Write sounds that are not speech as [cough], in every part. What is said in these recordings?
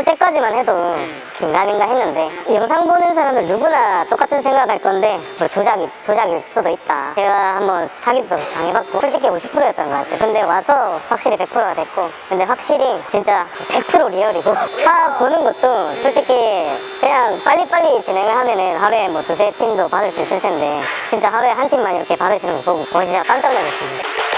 올 때까지만 해도 긴가민가 했는데 이 영상 보는 사람들 누구나 똑같은 생각할 건데 뭐 조작이 조작일 수도 있다. 제가 한번 사기도 당해봤고 솔직히 50%였던 것 같아요. 근데 와서 확실히 100%가 됐고 근데 확실히 진짜 100% 리얼이고 [laughs] 차 보는 것도 솔직히 그냥 빨리빨리 진행을 하면은 하루에 뭐 두세 팀도 받을 수 있을 텐데 진짜 하루에 한 팀만 이렇게 받으시는 거 보고 어, 진짜 깜짝 놀랐습니다.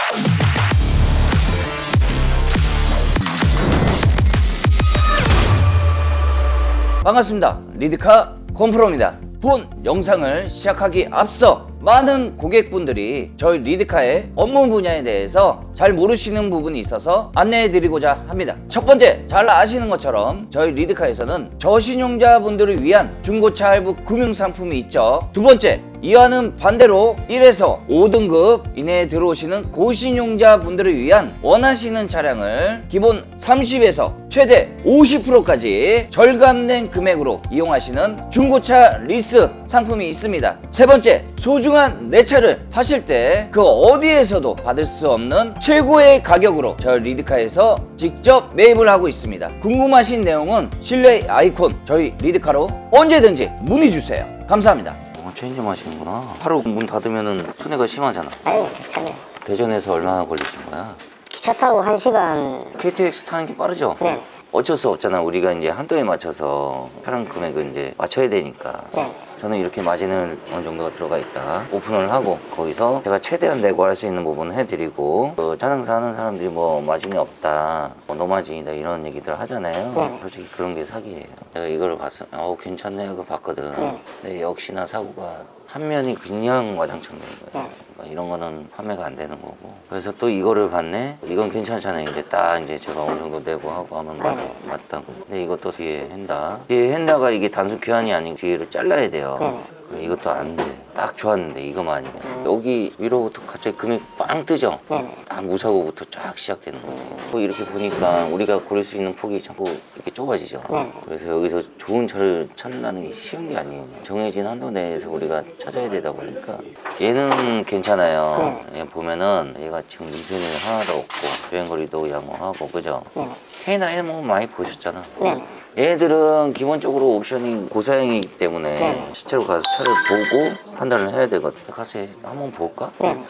반갑습니다. 리드카 콤프로입니다. 본 영상을 시작하기 앞서 많은 고객분들이 저희 리드카의 업무 분야에 대해서 잘 모르시는 부분이 있어서 안내해 드리고자 합니다. 첫 번째, 잘 아시는 것처럼 저희 리드카에서는 저신용자분들을 위한 중고차 할부 금융 상품이 있죠. 두 번째, 이와는 반대로 1에서 5등급 이내에 들어오시는 고신용자 분들을 위한 원하시는 차량을 기본 30에서 최대 50%까지 절감된 금액으로 이용하시는 중고차 리스 상품이 있습니다. 세 번째, 소중한 내 차를 파실 때 그 어디에서도 받을 수 없는 최고의 가격으로 저희 리드카에서 직접 매입을 하고 있습니다. 궁금하신 내용은 실내 아이콘 저희 리드카로 언제든지 문의 주세요. 감사합니다. 어, 체인점 하시는구나. 하루 문 닫으면은 손해가 심하잖아. 아니 괜찮아요. 대전에서 얼마나 걸리신 거야? 기차 타고 한 시간 KTX 타는 게 빠르죠? 네. 어쩔 수 없잖아. 우리가 이제 한도에 맞춰서 차량 금액을 이제 맞춰야 되니까. 네. 저는 이렇게 마진을 어느 정도가 들어가 있다. 오픈을 하고 거기서 제가 최대한 내고 할 수 있는 부분을 해드리고 그 차량사 하는 사람들이 뭐 마진이 없다, 뭐 노마진이다 이런 얘기들 하잖아요. 네. 솔직히 그런 게 사기예요. 제가 이걸 봤어. 어 괜찮네 하고 봤거든. 네. 근데 역시나 사고가 한 면이 그냥 와장창 되는 거예요. 네. 그러니까 이런 거는 판매가 안 되는 거고. 그래서 또 이거를 봤네. 이건 괜찮잖아요. 이제 딱 이제 제가 어느 정도 내고 하고 하면 맞, 네. 맞다고. 근데 이것도 뒤에 핸다. 뒤에 핸다가 이게 단순 교환이 아니고 뒤를 잘라야 돼요. 네. 그럼 이것도 안 돼. 딱 좋았는데 이거만 아니면 여기 위로부터 갑자기 금액 빵 뜨죠. 네네. 딱 무사고부터 쫙 시작되는 거죠. 또 이렇게 보니까 우리가 고를 수 있는 폭이 자꾸 이렇게 좁아지죠. 네. 그래서 여기서 좋은 차를 찾는다는 게 쉬운 게 아니에요. 정해진 한도 내에서 우리가 찾아야 되다 보니까 얘는 괜찮아요. 얘 보면은 얘가 지금 미순이 하나도 없고 주행거리도 양호하고 그죠? 네네. K나 L 뭐 많이 보셨잖아. 네네. 얘들은 기본적으로 옵션이 고사양이기 때문에 네. 실제로 가서 차를 보고 판단을 해야 되거든. 가서 한번 볼까? 네네.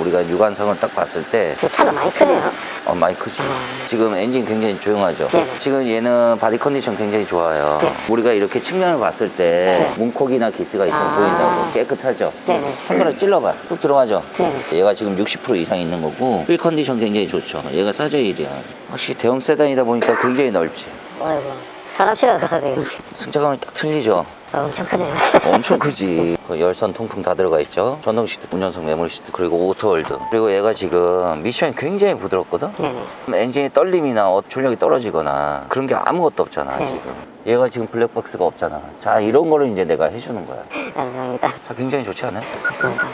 우리가 육안성을 딱 봤을 때그 차가 많이 크네요. 어, 많이 크지. 지금 엔진 굉장히 조용하죠. 네. 지금 얘는 바디 컨디션 굉장히 좋아요. 네. 우리가 이렇게 측면을 봤을 때 문콕이나 기스가 있으면 아. 보인다고 깨끗하죠. 네네. 손가락 찔러봐. 쭉 들어가죠. 네. 얘가 지금 60% 이상 있는 거고 휠 컨디션 굉장히 좋죠. 얘가 사저일이야. 확실히 대형 세단이다 보니까 굉장히 넓지. 어이구 사람 필요가 되겠는데 승차감이 딱 틀리죠. 어, 엄청 크네요. 엄청 크지. 그 열선 통풍 다 들어가 있죠. 전동 시트, 운전석 메모리 시트, 그리고 오토월드. 그리고 얘가 지금 미션이 굉장히 부드럽거든. 네네. 엔진의 떨림이나 어- 출력이 떨어지거나 그런 게 아무것도 없잖아 네. 지금. 얘가 지금 블랙박스가 없잖아. 자 이런 거를 이제 내가 해주는 거야. 감사합니다. 자 굉장히 좋지 않아요? 좋습니다.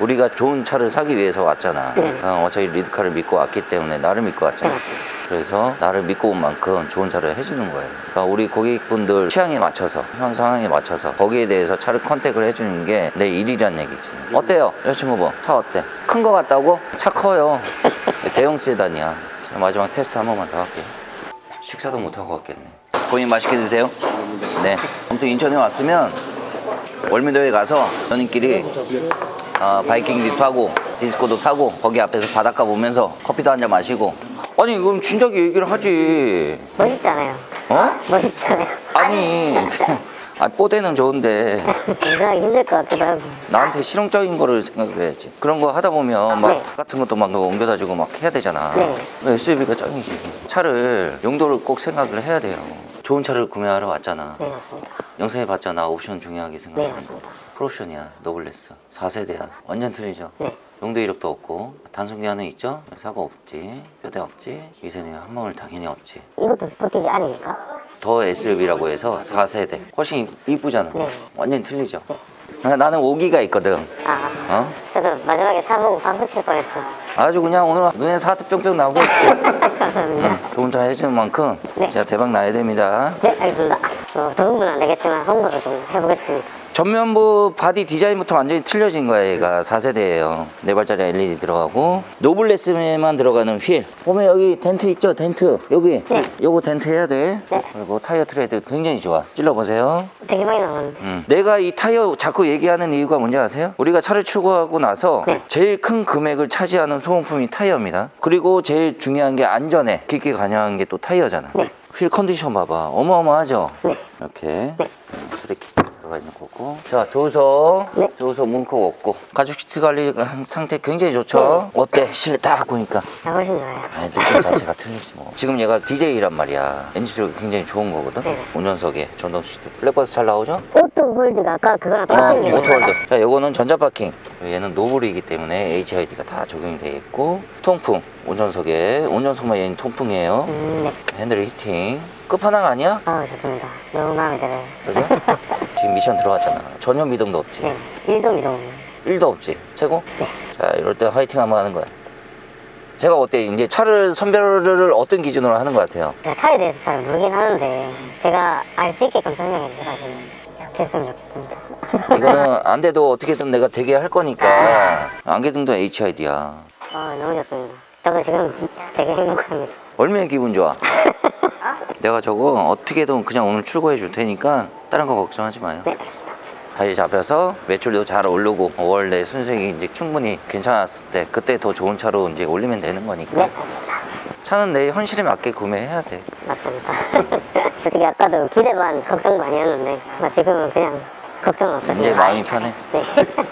우리가 좋은 차를 사기 위해서 왔잖아. 네. 어, 어차피 리드카를 믿고 왔기 때문에 나를 믿고 네, 왔잖아. 맞습니다. 그래서 나를 믿고 온 만큼 좋은 차를 해주는 거예요. 그러니까 우리 고객분들 취향에 맞춰서 현 상황에 맞춰서 거기에 대해서 차를 컨택을 해주는 게 내 일이란 얘기지. 어때요? 여자친구 뭐? 차 어때? 큰 거 같다고? 차 커요. [laughs] 대형 세단이야. 자, 마지막 테스트 한 번만 더 할게요. 식사도 못 하고 왔겠네. 고객님 맛있게 드세요. 네. 아무튼 인천에 왔으면 월미도에 가서 연인끼리 어, 바이킹도 타고 디스코도 타고 거기 앞에서 바닷가 보면서 커피도 한 잔 마시고 아니 그럼 진작에 얘기를 하지 멋있잖아요. 어? 멋있잖아요. 아니 [laughs] 아 뽀대는 좋은데 굉장히 힘들 것 같기도 하고. 나한테 실용적인 거를 생각해야지 그런 거 하다 보면 막 네. 닭 같은 것도 막 옮겨다 주고 막 해야 되잖아 네. SUV가 짱이지 차를 용도를 꼭 생각을 해야 돼요 좋은 차를 구매하러 왔잖아 네, 맞습니다. 영상에 봤잖아 옵션 중요하게 네, 생각하는 거 맞습니다. 프로옵션이야 노블레스 4세대야 완전 틀리죠 네. 용도 이력도 없고 단순 기한은 있죠 사고 없지 뼈대 없지 위생이 한 방울 당연히 없지 이것도 스포티지 아닙니까? 더 SUV라고 해서 4세대 훨씬 이쁘잖아 네. 완전 틀리죠 아, 나는 5기가 있거든 아, 어? 저도 마지막에 차 보고 박수 칠 뻔했어. 아주 그냥 오늘 눈에 사트 뿅뿅 나고. 응, [laughs] 좋은 차 해주는 만큼 네. 진짜 대박 나야 됩니다 네, 알겠습니다. 뭐, 도움은 안 되겠지만 홍보를 좀 해보겠습니다. 전면부 바디 디자인부터 완전히 틀려진 거야 얘가 4세대예요 4발짜리 LED 들어가고 노블레스에만 들어가는 휠 보면 여기 덴트 있죠 덴트 여기 네. 요거 덴트 해야 돼 네. 그리고 타이어 트레드 굉장히 좋아 찔러보세요 되게 많이 나왔는데. 음. 내가 이 타이어 자꾸 얘기하는 이유가 뭔지 아세요? 우리가 차를 출고하고 나서 네. 제일 큰 금액을 차지하는 소모품이 타이어입니다. 그리고 제일 중요한 게 안전에 깊게 관여한 게 또 타이어잖아. 네. 휠 컨디션 봐봐. 어마어마하죠? 네. 이렇게 네. 브레이크 들어가 있는 거고. 자, 조서. 네. 조서 문콕 없고. 가죽 시트 관리 상태 굉장히 좋죠? 어때? 실내 딱 보니까. 아, 훨씬 좋아요. 아니, 느낌 자체가 [laughs] 틀리지 뭐. 지금 얘가 DJ란 말이야. 엔진력이 굉장히 좋은 거거든. 네. 운전석에 전동 시트. 블랙버스 잘 나오죠? 오토 홀드가 아까 그거랑 어, 똑같은 게 오토월드. 자, 요거는 전자파킹. 얘는 노블이기 때문에 HID가 다 적용이 되어 있고 통풍. 운전석에 운전석만 얘는 통풍이에요. 음, 네. 핸들 히팅. 끝판왕 아니야? 아, 좋습니다. 너무 마음에 들어요. 그죠? [laughs] 지금 미션 들어갔잖아. 전혀 미동도 없지. 네. 일도 미동. 1도 없지. 최고? 네. 자, 이럴 때 화이팅 한번 하는 거야. 제가 어때? 이제 차를 선별을 어떤 기준으로 하는 것 같아요? 제가 차에 대해서 잘 모르긴 하는데 제가 알 수 있게끔 설명해 주셔가지고 됐으면 좋겠습니다. 이거는 안 돼도 어떻게든 내가 되게 할 거니까 안개등도 HID야. 아, 너무 좋습니다. 저도 지금 되게 행복합니다. 얼마나 기분 좋아? 내가 저거 어떻게든 그냥 오늘 출고해 줄 테니까 다른 거 걱정하지 마요. 네, 알겠습니다. 자리 잡혀서 매출도 잘 오르고 5월 내 순수익이 이제 충분히 괜찮았을 때 그때 더 좋은 차로 이제 올리면 되는 거니까 네, 알겠습니다. 차는 내 현실에 맞게 구매해야 돼. 맞습니다. [laughs] 솔직히 아까도 기대 반 걱정 많이 했는데 아, 지금은 그냥 걱정 없으시죠? 이제 마음이 편해. [laughs] 네.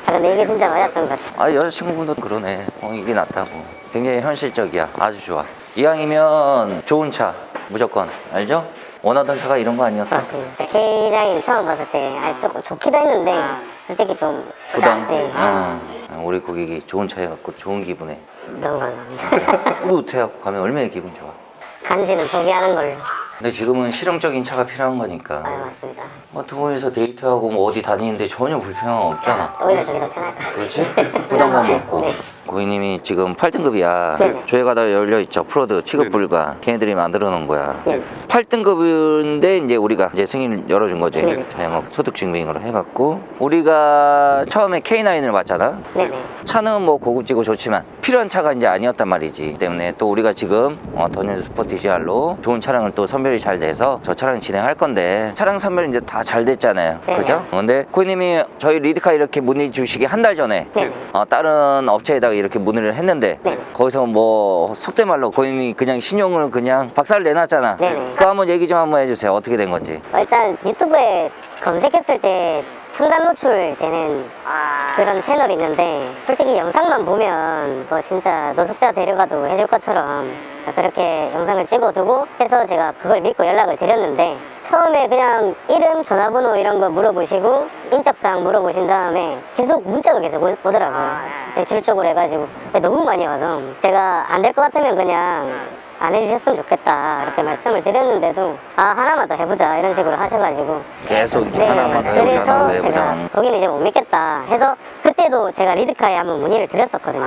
아, 근데 이게 진짜 맞았던 것 같아요. 아 여자친구분도 그러네. 어, 이게 낫다고. 굉장히 현실적이야. 아주 좋아. 이왕이면 좋은 차 무조건 알죠? 원하던 차가 이런 거 아니었어? 맞습니다. K라인 처음 봤을 때 아, 조금 좋기도 했는데 솔직히 좀 부담. 네. 어. 우리 고객이 좋은 차 해갖고 좋은 기분에 너무 감사합니다. 뿌듯해갖고 가면 얼마나 기분 좋아. 간지는 포기하는 걸로. 근데 지금은 실용적인 차가 필요한 아, 거니까 맞습니다. 뭐 두 분이서 데이트하고 뭐 어디 다니는데 전혀 불편함 없잖아. 오히려 저게 더 편할 것 같아요. [laughs] 그렇지? 부담감이 없고 네. 고객님이 지금 8등급이야 네네. 조회가 다 열려있죠 프로드 취급 불가 걔네들이 만들어 놓은 거야 네. 8등급인데 이제 우리가 이제 승인 열어준 거지. 자영업 소득증명으로 해갖고 우리가 처음에 K9을 봤잖아 네네. 차는 뭐 고급지고 좋지만 필요한 차가 이제 아니었단 말이지 때문에 또 우리가 지금 어, 더뉴 스포 DCR로 좋은 차량을 또 선별 이 잘 돼서 저 차량 진행할 건데 차량 선별이 이제 다 잘 됐잖아요 네, 그죠? 맞습니다. 근데 고객님이 저희 리드카 이렇게 문의 주시기 한 달 전에 네. 어, 다른 업체에다가 이렇게 문의를 했는데 네. 거기서 뭐 속된 말로 고객님이 그냥 신용을 그냥 박살 내놨잖아 네 네. 그거 한번 얘기 좀 한번 해주세요 어떻게 된 건지 어, 일단 유튜브에 검색했을 때 상단 노출되는 그런 채널이 있는데 솔직히 영상만 보면 뭐 진짜 노숙자 데려가도 해줄 것처럼 그렇게 영상을 찍어두고 해서 제가 그걸 믿고 연락을 드렸는데 처음에 그냥 이름 전화번호 이런 거 물어보시고 인적사항 물어보신 다음에 계속 문자도 계속 오- 오더라고요. 대출적으로 해가지고. 너무 많이 와서 제가 안 될 것 같으면 그냥 안 해주셨으면 좋겠다. 이렇게 말씀을 드렸는데도 아 하나만 더 해보자. 이런 식으로 하셔가지고. 계속 이렇게 네, 하나만 더 해보자 그래서 하나만 더 제가 해보자. 거기는 이제 못 믿겠다 해서 그때도 제가 리드카에 한번 문의를 드렸었거든요.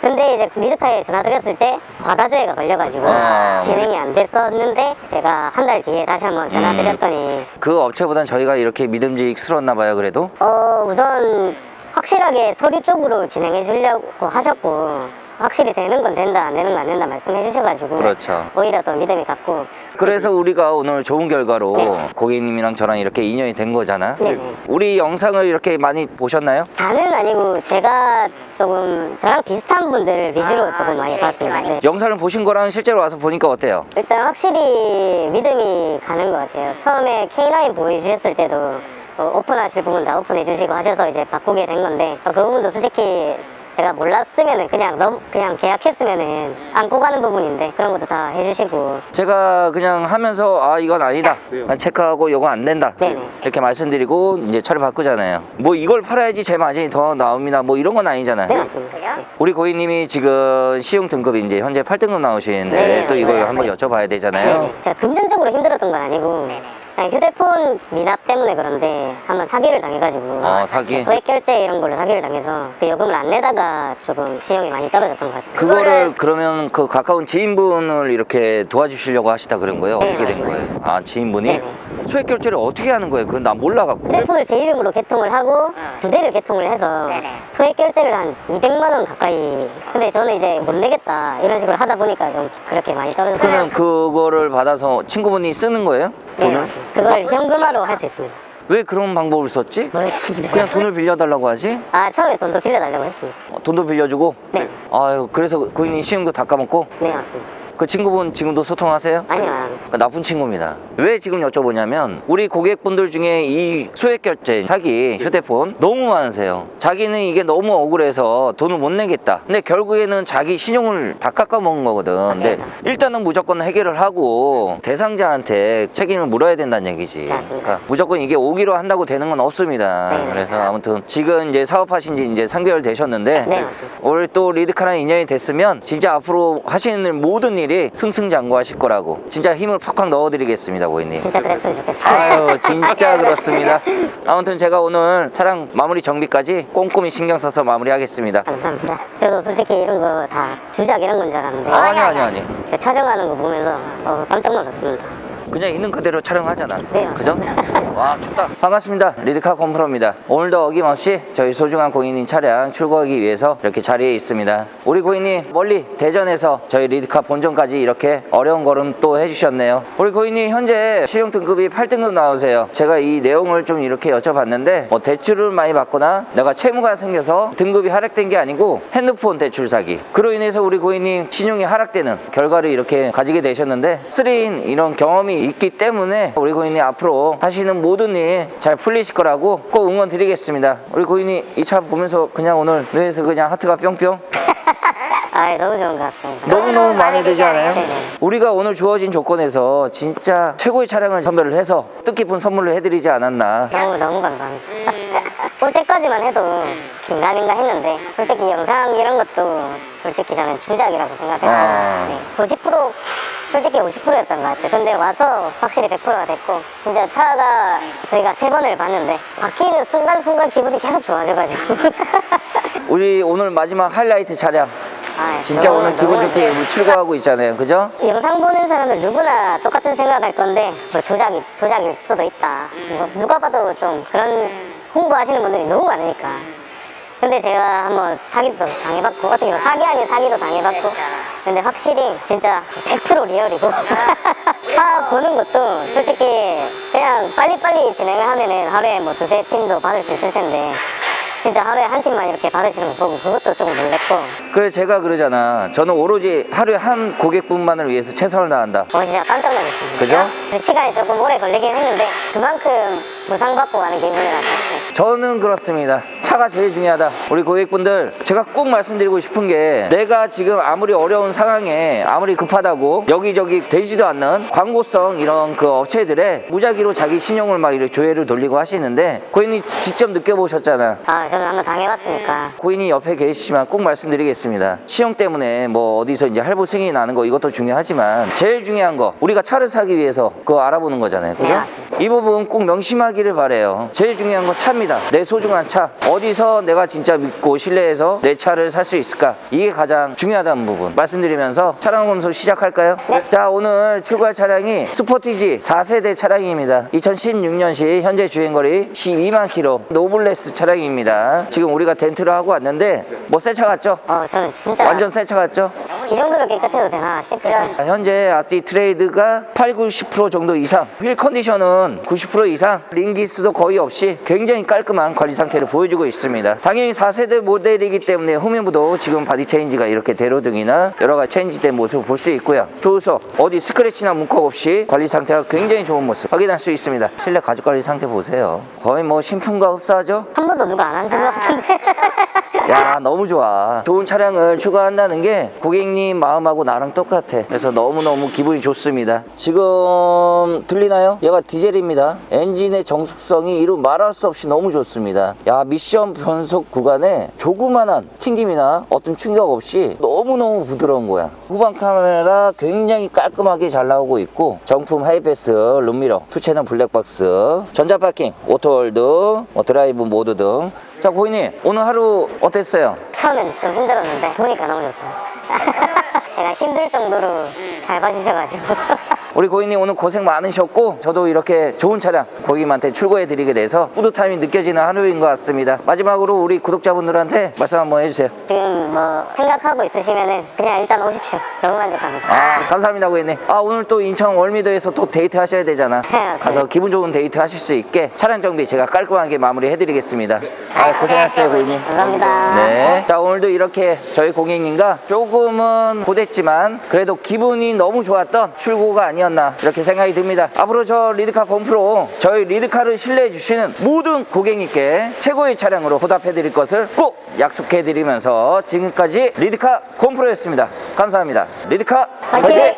근데 이제 리드카에 전화 드렸을 때 과다조회가 걸려가지고 아. 진행이 안 됐었는데 제가 한 달 뒤에 다시 한번 전화 음. 드렸더니. 그 업체보단 저희가 이렇게 믿음직스러웠나 봐요 그래도. 어 우선 확실하게 서류 쪽으로 진행해 주려고 하셨고 확실히 되는 건 된다 안 되는 건 안 된다 말씀해 주셔가지고 그렇죠. 오히려 더 믿음이 갔고 그래서 우리가 오늘 좋은 결과로 네. 고객님이랑 저랑 이렇게 인연이 된 거잖아. 네네. 우리 영상을 이렇게 많이 보셨나요? 다는 아니고 제가 조금 저랑 비슷한 분들 위주로 조금 많이 봤습니다 네. 영상을 보신 거랑 실제로 와서 보니까 어때요? 일단 확실히 믿음이 가는 것 같아요. 처음에 K9 보여주셨을 때도 어, 오픈하실 부분 다 오픈해 주시고 하셔서 이제 바꾸게 된 건데 어, 그 부분도 솔직히 제가 몰랐으면은 그냥 넘 그냥 계약했으면은 안고 가는 부분인데 그런 것도 다 해주시고 제가 그냥 하면서 아 이건 아니다 아, 체크하고 이건 안 된다 네네. 이렇게 말씀드리고 이제 차를 바꾸잖아요 뭐 이걸 팔아야지 제 마진이 더 나옵니다 뭐 이런 건 아니잖아요 네 맞습니다. 네. 우리 고객님이 지금 시용 등급이 이제 현재 8등급 나오시는데 네, 또 이걸. 한번 여쭤봐야 되잖아요 네네. 제가 금전적으로 힘들었던 건 아니고 그냥 휴대폰 미납 때문에 그런데 한번 사기를 당해가지고 어, 사기? 소액 결제 이런 걸로 사기를 당해서 그 요금을 안 내다가 조금 시용이 많이 떨어졌던 것 같습니다. 그거를 그러면 그 가까운 지인분을 이렇게 도와주시려고 하시다 그런 거예요? 네, 어떻게 된 맞습니다. 거예요? 아 지인분이? 네네. 소액 결제를 어떻게 하는 거예요? 그건 난 몰라갖고. 휴대폰을 제 이름으로 개통을 하고 두 대를 개통을 해서 소액 결제를 한 200만 원 가까이 근데 저는 이제 못 내겠다 이런 식으로 하다 보니까 좀 그렇게 많이 떨어졌어요 그러면 그거를 받아서 친구분이 쓰는 거예요? 네 돈을? 맞습니다 그걸 현금화로 할 수 있습니다 왜 그런 방법을 썼지? 모르겠습니다 그냥 돈을 빌려달라고 하지? 아 처음에 돈도 빌려달라고 했습니다 어, 돈도 빌려주고? 네. 아유, 그래서 고객님 신용도 다 까먹고? 네 맞습니다 그 친구분 지금도 소통하세요? 아니요. 그 나쁜 친구입니다. 왜 지금 여쭤보냐면 우리 고객분들 중에 이 소액 결제 사기 휴대폰 너무 많으세요. 자기는 이게 너무 억울해서 돈을 못 내겠다. 근데 결국에는 자기 신용을 다 깎아먹은 거거든. 근데. 일단은 무조건 해결을 하고 대상자한테 책임을 물어야 된다는 얘기지. 그러니까 무조건 이게 오기로 한다고 되는 건 없습니다. 네, 그래서. 아무튼 지금 이제 사업하신 지 이제 3개월 되셨는데 네, 맞습니다. 올해 또 리드카랑 인연이 됐으면 진짜 앞으로 하시는 모든 일이 승승장구하실 거라고. 진짜 힘을 팍팍 넣어드리겠습니다 고객님. 진짜 그랬으면 좋겠어요. 아유 진짜 [laughs] 그렇습니다. 아무튼 제가 오늘 차량 마무리 정비까지 꼼꼼히 신경 써서 마무리하겠습니다. 감사합니다. 저도 솔직히 이런 거 다 주작 이런 건 줄 알았는데 아니 아니 아니 저 촬영하는 거 보면서 어, 깜짝 놀랐습니다 그냥 있는 그대로 촬영하잖아. 네, 그죠? 와 춥다. 반갑습니다. 리드카 컴프로입니다. 오늘도 어김없이 저희 소중한 고객님 차량 출고하기 위해서 이렇게 자리에 있습니다. 우리 고객님 멀리 대전에서 저희 리드카 본점까지 이렇게 어려운 걸음 또 해주셨네요. 우리 고객님 현재 실용 등급이 8등급 나오세요. 제가 이 내용을 좀 이렇게 여쭤봤는데 뭐 대출을 많이 받거나 내가 채무가 생겨서 등급이 하락된 게 아니고 핸드폰 대출 사기. 그로 인해서 우리 고객님 신용이 하락되는 결과를 이렇게 가지게 되셨는데 3인 이런 경험이 있기 때문에 우리 고객님 앞으로 하시는 모든 일 잘 풀리실 거라고 꼭 응원 드리겠습니다. 우리 고객님 이차 보면서 그냥 오늘 뇌에서 그냥 하트가 뿅뿅 [laughs] 아 너무 좋은 것 같습니다 너무너무 마음에 들지 않아요? 네네. 우리가 오늘 주어진 조건에서 진짜 최고의 차량을 선별을 해서 뜻깊은 선물을 해드리지 않았나 너무 너무 감사합니다. [laughs] 올 때까지만 해도 긴가민가 했는데 솔직히 영상 이런 것도 솔직히 저는 주작이라고 생각해요. 아. 네. 90% 솔직히 50%였던 것 같아요. 근데 와서 확실히 100%가 됐고 진짜 차가 저희가 세 번을 봤는데 바뀌는 순간순간 기분이 계속 좋아져가지고 [laughs] 우리 오늘 마지막 하이라이트 차량 아, 진짜 오늘 기분 좋게 우리 출고하고 있잖아요. 그죠? 영상 보는 사람들 누구나 똑같은 생각할 건데 뭐 조작이 조작일 수도 있다. 뭐 누가 봐도 좀 그런 홍보하시는 분들이 너무 많으니까. 근데 제가 한번 사기도 당해봤고 어떻게 보면 사기 아닌 사기도 당해봤고 근데 확실히 진짜 100% 리얼이고. [laughs] 차 보는 것도 솔직히 그냥 빨리빨리 진행을 하면은 하루에 뭐 두세 팀도 받을 수 있을 텐데 진짜 하루에 한 팀만 이렇게 받으시는 거 보고 그것도 좀 놀랬고 그래 제가 그러잖아 저는 오로지 하루에 한 고객분만을 위해서 최선을 다한다 어 진짜 깜짝 놀랐습니다. 그죠? 그 시간이 조금 오래 걸리긴 했는데 그만큼 보상받고 가는 기분이라서 네. 저는 그렇습니다. 차가 제일 중요하다. 우리 고객분들, 제가 꼭 말씀드리고 싶은 게 내가 지금 아무리 어려운 상황에 아무리 급하다고 여기저기 되지도 않는 광고성 이런 그 업체들의 무작위로 자기 신용을 막 이렇게 조회를 돌리고 하시는데 고객님 직접 느껴보셨잖아. 아 저는 한번 당해봤으니까 고객님 옆에 계시지만 꼭 말씀드리겠습니다. 시험 때문에 뭐 어디서 이제 할부 승인이 나는 거 이것도 중요하지만 제일 중요한 거 우리가 차를 사기 위해서 그거 알아보는 거잖아요. 그죠? 네. 이 부분 꼭 명심하기를 바래요. 제일 중요한 건 차입니다. 내 소중한 차. 어 디서 내가 진짜 믿고 신뢰해서 내 차를 살 수 있을까? 이게 가장 중요하다는 부분 말씀드리면서 차량 검수 시작할까요? 자, 오늘 출고할 차량이 스포티지 4세대 차량입니다. 2016년식 현재 주행거리 12만 킬로 노블레스 차량입니다. 지금 우리가 덴트를 하고 왔는데 뭐 새 차 같죠? 어 저는 진짜 완전 새 차 같죠? 이 정도로 깨끗해도 되나. 자, 현재 앞뒤 트레이드가 8, 90% 정도 이상 휠 컨디션은 90% 이상 링기스도 거의 없이 굉장히 깔끔한 관리 상태를 보여주고 있습니다. 당연히 4세대 모델이기 때문에 후면부도 지금 바디 체인지가 이렇게 대로등이나 여러 가지 체인지된 모습을 볼 수 있고요. 조수석 어디 스크래치나 문콕 없이 관리 상태가 굉장히 좋은 모습 확인할 수 있습니다. 실내 가죽 관리 상태 보세요. 거의 뭐 신품과 흡사하죠? 한 번도 누가 안 하신 것 같은데. [laughs] 야 너무 좋아. 좋은 차량을 추가한다는 게 고객님 마음하고 나랑 똑같아. 그래서 너무너무 기분이 좋습니다. 지금 들리나요? 얘가 디젤입니다. 엔진의 정숙성이 이루 말할 수 없이 너무 좋습니다. 야 미션 변속 구간에 조그만한 튕김이나 어떤 충격 없이 너무너무 부드러운 거야 후방 카메라 굉장히 깔끔하게 잘 나오고 있고 정품 하이패스 룸미러 투채널 블랙박스 전자파킹 오토홀드 뭐 드라이브 모드 등 자 고객님 오늘 하루 어땠어요? 처음엔 좀 힘들었는데 보니까 너무 좋습니다. [laughs] 제가 힘들 정도로 잘 봐주셔가지고 [laughs] 우리 고객님 오늘 고생 많으셨고 저도 이렇게 좋은 차량 고객님한테 출고해 드리게 돼서 뿌듯함이 느껴지는 하루인 것 같습니다. 마지막으로 우리 구독자분들한테 말씀 한번 해주세요. 지금 뭐 생각하고 있으시면은 그냥 일단 오십시오. 너무 만족합니다. 아 감사합니다 고객님. 아 오늘 또 인천 월미도에서 또 데이트 하셔야 되잖아. 네. 가서 기분 좋은 데이트 하실 수 있게 차량 정비 제가 깔끔하게 마무리 해드리겠습니다. 아 고생하셨어요 고객님. 감사합니다. 네. 자, 오늘도 이렇게 저희 고객님과 조금은 고 됐지만 그래도 기분이 너무 좋았던 출고가 아니었나 이렇게 생각이 듭니다. 앞으로 저 리드카 컴프로 저희 리드카를 신뢰해 주시는 모든 고객님께 최고의 차량으로 보답해 드릴 것을 꼭 약속해 드리면서 지금까지 리드카 컴프로였습니다. 감사합니다. 리드카 화이팅! 화이팅!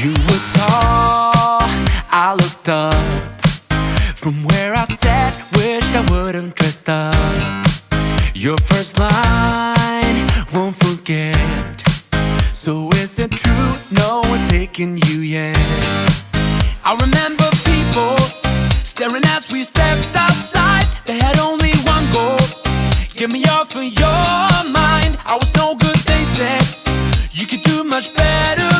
You were tall, I looked up from where I sat, wished I wouldn't dressed up. Your first line won't forget. So is it true? No one's taking you yet. I remember people staring as we stepped outside. They had only one goal: get me off of your mind. I was no good, they said. You could do much better,